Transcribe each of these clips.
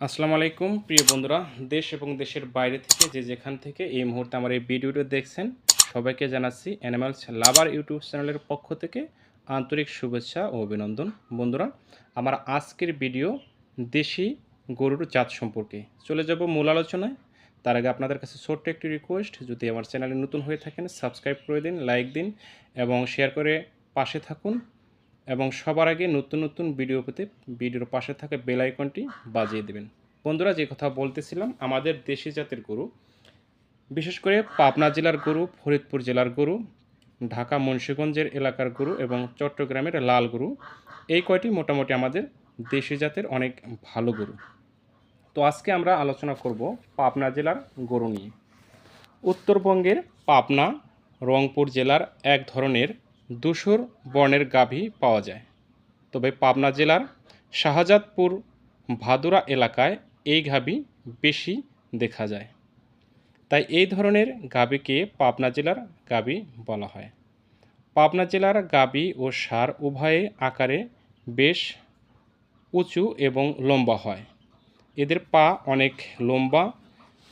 আসসালামু আলাইকুম, প্রিয় বন্ধুরা। দেশ এবং দেশের বাইরে থেকে যে যেখান থেকে এই মুহূর্তে আমার এই ভিডিওটি দেখছেন, সবাইকে জানাচ্ছি অ্যানিমালস লাভার ইউটিউব চ্যানেলের পক্ষ থেকে আন্তরিক শুভেচ্ছা ও অভিনন্দন। বন্ধুরা, আমার আজকের ভিডিও দেশি গরুর জাত সম্পর্কে। চলে যাব মূল আলোচনায়। তার আগে আপনাদের কাছে ছোট্ট একটি রিকোয়েস্ট যদি আমার চ্যানেলে নতুন হয়ে থাকেন সাবস্ক্রাইব করে দিন লাইক দিন এবং শেয়ার করে পাশে থাকুন। এবং সবার আগে নতুন নতুন ভিডিও পেতে ভিডিওর পাশে থাকা বেল আইকনটি বাজিয়ে দেবেন। বন্ধুরা, যে কথা বলতেছিলাম, আমাদের দেশি জাতের গরু, বিশেষ করে পাবনা জেলার গরু, ফরিদপুর জেলার গরু, ঢাকা মুন্সীগঞ্জের এলাকার গরু এবং চট্টগ্রামের লাল গরু, এই কয়টি মোটামুটি আমাদের দেশি জাতের অনেক ভালো গরু। তো আজকে আমরা আলোচনা করব পাবনা জেলার গরু নিয়ে। উত্তরবঙ্গের পাবনা, রংপুর জেলার এক ধরনের ধূসর বর্ণের গাভী পাওয়া যায়। তবে পাবনা জেলার শাহজাদপুর ভাদুরা এলাকায় এই গাভী বেশি দেখা যায়। তাই এই ধরনের গাভীকে পাবনা জেলার গাভী বলা হয়। পাবনা জেলার গাভী ও সার উভয়ে আকারে বেশ উঁচু এবং লম্বা হয়। এদের পা অনেক লম্বা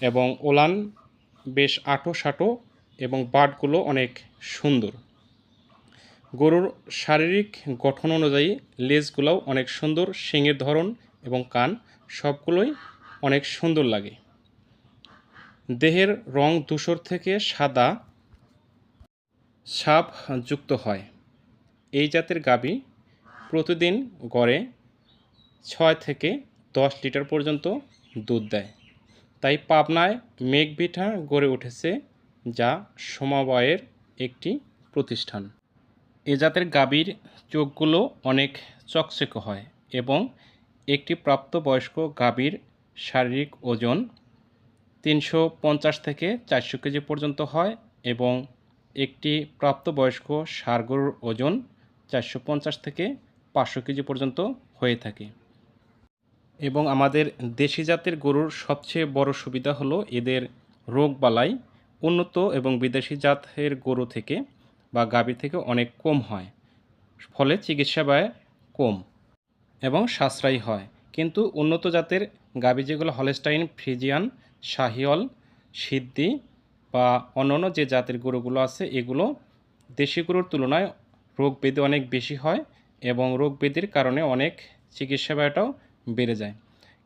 এবং ওলান বেশ আঁটো সাঁটো এবং বাটগুলো অনেক সুন্দর। গরুর শারীরিক গঠন অনুযায়ী লেজগুলোও অনেক সুন্দর, শিঙের ধরন এবং কান সবগুলোই অনেক সুন্দর লাগে। দেহের রং ধূসর থেকে সাদা সাপ যুক্ত হয়। এই জাতের গাভী প্রতিদিন গড়ে ছয় থেকে দশ লিটার পর্যন্ত দুধ দেয়। তাই পাবনায় মেঘভিটা গড়ে উঠেছে যা সমবায়ের একটি প্রতিষ্ঠান। এ জাতের গাভীর চোখগুলো অনেক চকচকে হয় এবং একটি প্রাপ্তবয়স্ক গাভীর শারীরিক ওজন তিনশো পঞ্চাশ থেকে চারশো কেজি পর্যন্ত হয় এবং একটি প্রাপ্তবয়স্ক ষাঁড় গরুর ওজন চারশো পঞ্চাশ থেকে পাঁচশো কেজি পর্যন্ত হয়ে থাকে। এবং আমাদের দেশি জাতের গরুর সবচেয়ে বড় সুবিধা হলো এদের রোগবালাই উন্নত এবং বিদেশি জাতের গরু থেকে বা গাভী থেকে অনেক কম হয়। ফলে চিকিৎসা ব্যয় কম এবং সাশ্রয়ী হয়। কিন্তু উন্নত জাতের গাভী যেগুলো হলেস্টাইন, ফ্রিজিয়ান শাহিওয়াল সিদ্ধি বা অন্যান্য যে জাতের গরুগুলো আছে, এগুলো দেশি গরুর তুলনায় রোগ ব্যাধি অনেক বেশি হয় এবং রোগ ব্যাধির কারণে অনেক চিকিৎসা ব্যয়টাও বেড়ে যায়।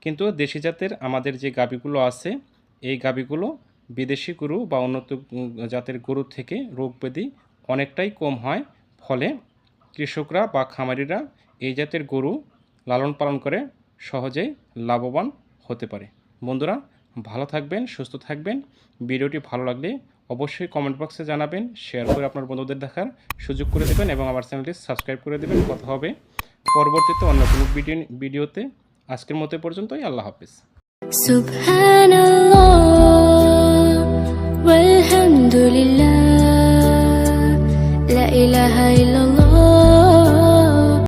কিন্তু দেশি জাতের আমাদের যে গাভীগুলো আছে, এই গাভীগুলো বিদেশি গরু বা উন্নত জাতের গরু থেকে রোগ ব্যাধি অনেকটাই কম হয় ফলে কৃষকরা বা খামারিরা এই জাতের গরু লালন পালন করে সহজেই লাভবান হতে পারে বন্ধুরা ভালো থাকবেন সুস্থ থাকবেন ভিডিওটি ভালো লাগলে অবশ্যই কমেন্ট বক্সে জানাবেন শেয়ার করে আপনার বন্ধুদের দেখার সুযোগ করে দেবেন এবং আমার চ্যানেলটি সাবস্ক্রাইব করে দেবেন কথা হবে পরবর্তীতে অন্য কোনো ভিডিও ভিডিওতে আজকের মতো এ পর্যন্তই আল্লাহ হাফিজ سبحان الله والحمد لله ইলাহা ইল্লাল্লাহ।